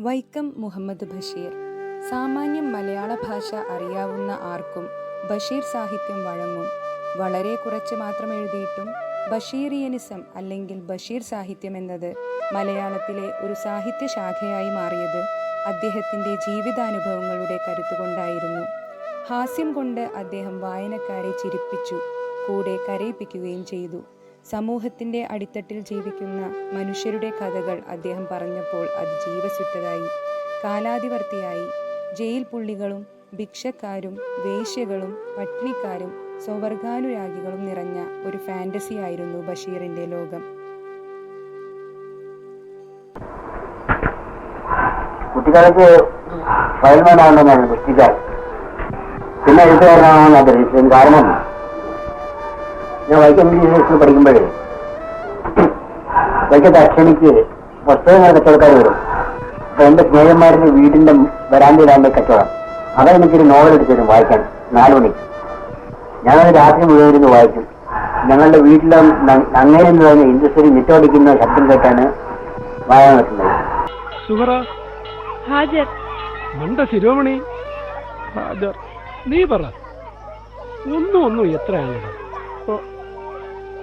വൈക്കം മുഹമ്മദ് ബഷീർ. സാമാന്യം മലയാള ഭാഷ അറിയാവുന്ന ആർക്കും ബഷീർ സാഹിത്യം വഴങ്ങും. വളരെ കുറച്ച് മാത്രം എഴുതിയിട്ടും ബഷീറിയനിസം അല്ലെങ്കിൽ ബഷീർ സാഹിത്യം എന്നത് മലയാളത്തിലെ ഒരു സാഹിത്യ ശാഖയായി മാറിയത് അദ്ദേഹത്തിന്റെ ജീവിതാനുഭവങ്ങളുടെ കരുത്തുകൊണ്ടായിരുന്നു ഹാസ്യം കൊണ്ട് അദ്ദേഹം വായനക്കാരെ ചിരിപ്പിച്ചു കൂടെ കരയിപ്പിക്കുകയും ചെയ്തു. സമൂഹത്തിന്റെ അടിത്തട്ടിൽ ജീവിക്കുന്ന മനുഷ്യരുടെ കഥകൾ അദ്ദേഹം പറഞ്ഞപ്പോൾ അത് ജീവസുറ്റതായി കാലാതിവർത്തിയായി. ജയിൽ പുള്ളികളും ഭിക്ഷക്കാരും വേശ്യകളും പട്ടിണിക്കാരും സ്വവർഗാനുരാഗികളും നിറഞ്ഞ ഒരു ഫാന്റസിയായിരുന്നു ബഷീറിന്റെ ലോകം. കുട്ടിക്കാലത്ത് ഫയൽമാനാണെന്നാണ് കുട്ടികൾ പിന്നെ എഴുത്തുകാരനാണെന്ന് ആഗ്രഹിച്ചത് കാരണം ഞാൻ വൈക്കം യൂണിവേഴ്സിറ്റിയിൽ പഠിക്കുമ്പോഴേ വൈക്കത്തെ അക്ഷണിക്ക് പുസ്തകങ്ങൾ കച്ചവടക്കാർ വരും. അപ്പൊ എന്റെ സ്നേഹന്മാരുടെ വീടിന്റെ വരാന്തയിലാണ്ട് കച്ചവടം. അതെനിക്കൊരു എനിക്കൊരു നോവൽ എടുത്തു തരും വായിക്കാൻ. നാലു മണിക്ക് ഞാനത് രാത്രി മുഴുവൻ ഇരുന്ന് വായിക്കും. ഞങ്ങളുടെ വീട്ടിലെ അങ്ങനെ എന്ന് പറഞ്ഞ ഇൻഡസ്ട്രി മിറ്റോടിക്കുന്ന ശബ്ദം കേട്ടാണ് വായന നടത്തുന്നത്. മണ്ട ശിരോമണി. നീ പറ. ഒന്നും ഒന്നും എത്രയാണ്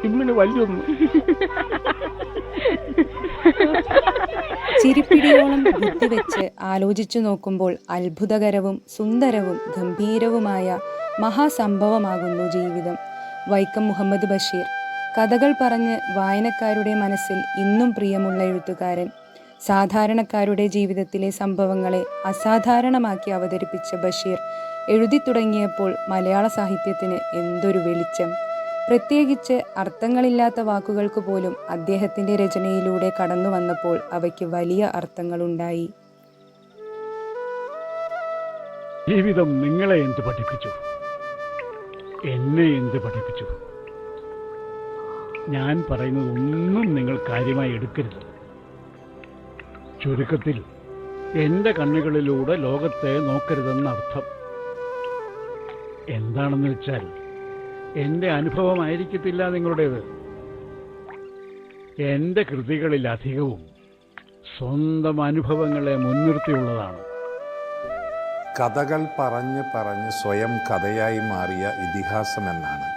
ഇമ്മിന് വലിയൊന്നും ചിരിപ്പിടിയോളം ബുദ്ധി വെച്ച് ആലോചിച്ചു നോക്കുമ്പോൾ അത്ഭുതകരവും സുന്ദരവും ഗംഭീരവുമായ മഹാസംഭവമാകുന്നു ജീവിതം. വൈക്കം മുഹമ്മദ് ബഷീർ. കഥകൾ പറഞ്ഞ് വായനക്കാരുടെ മനസ്സിൽ ഇന്നും പ്രിയമുള്ള എഴുത്തുകാരൻ. സാധാരണക്കാരുടെ ജീവിതത്തിലെ സംഭവങ്ങളെ അസാധാരണമാക്കി അവതരിപ്പിച്ച ബഷീർ. എഴുതി തുടങ്ങിയപ്പോൾ മലയാള സാഹിത്യത്തിന് എന്തൊരു വെളിച്ചം. പ്രത്യേകിച്ച് അർത്ഥങ്ങളില്ലാത്ത വാക്കുകൾക്ക് പോലും അദ്ദേഹത്തിന്റെ രചനയിലൂടെ കടന്നു വന്നപ്പോൾ അവയ്ക്ക് വലിയ അർത്ഥങ്ങളുണ്ടായി. ജീവിതം നിങ്ങളെ എന്ത് പഠിപ്പിച്ചു? എന്നെ എന്ത് പഠിപ്പിച്ചു? ഞാൻ പറയുന്നത് ഒന്നും നിങ്ങൾ കാര്യമായി എടുക്കരുത്. ചുരുക്കത്തിൽ എന്റെ കണ്ണുകളിലൂടെ ലോകത്തെ നോക്കരുതെന്ന അർത്ഥം എന്താണെന്ന് വെച്ചാൽ എന്റെ അനുഭവമായിരിക്കത്തില്ല നിങ്ങളുടേത്. എന്റെ കൃതികളിൽ അധികവും സ്വന്തം അനുഭവങ്ങളെ മുൻനിർത്തിയുള്ളതാണ്. കഥകൾ പറഞ്ഞ് പറഞ്ഞ് സ്വയം കഥയായി മാറിയ ഇതിഹാസം എന്നാണ്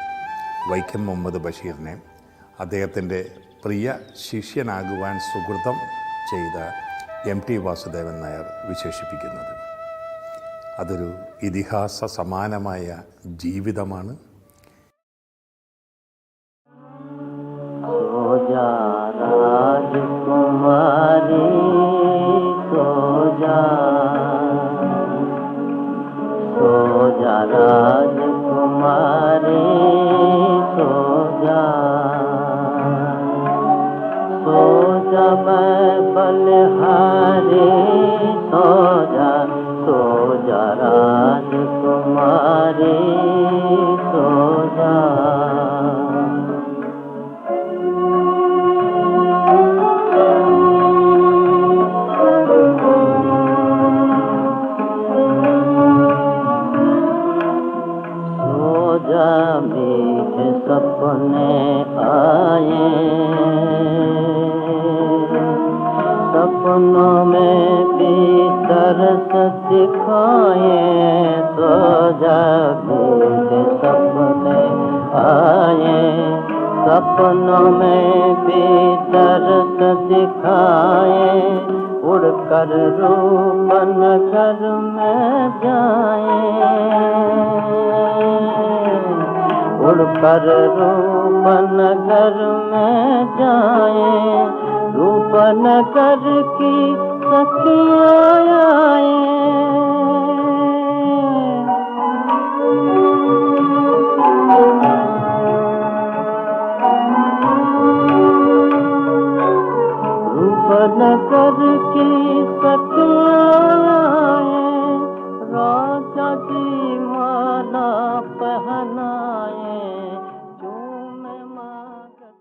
വൈക്കം മുഹമ്മദ് ബഷീറിനെ അദ്ദേഹത്തിന്റെ പ്രിയ ശിഷ്യനാകുവാൻ സുഹൃതം ചെയ്ത എം ടി വാസുദേവൻ നായർ വിശേഷിപ്പിക്കുന്നത്. അതൊരു ഇതിഹാസ സമാനമായ ജീവിതമാണ് जा सपने आए। सपनों में भी तरस दिखाए सो जा मीठे सपने आए। सपनों में भी तरस दिखाए उड़कर रूपन घर में जाए। कर रूपन नगर में जाए रूपन कर की सखिया आए।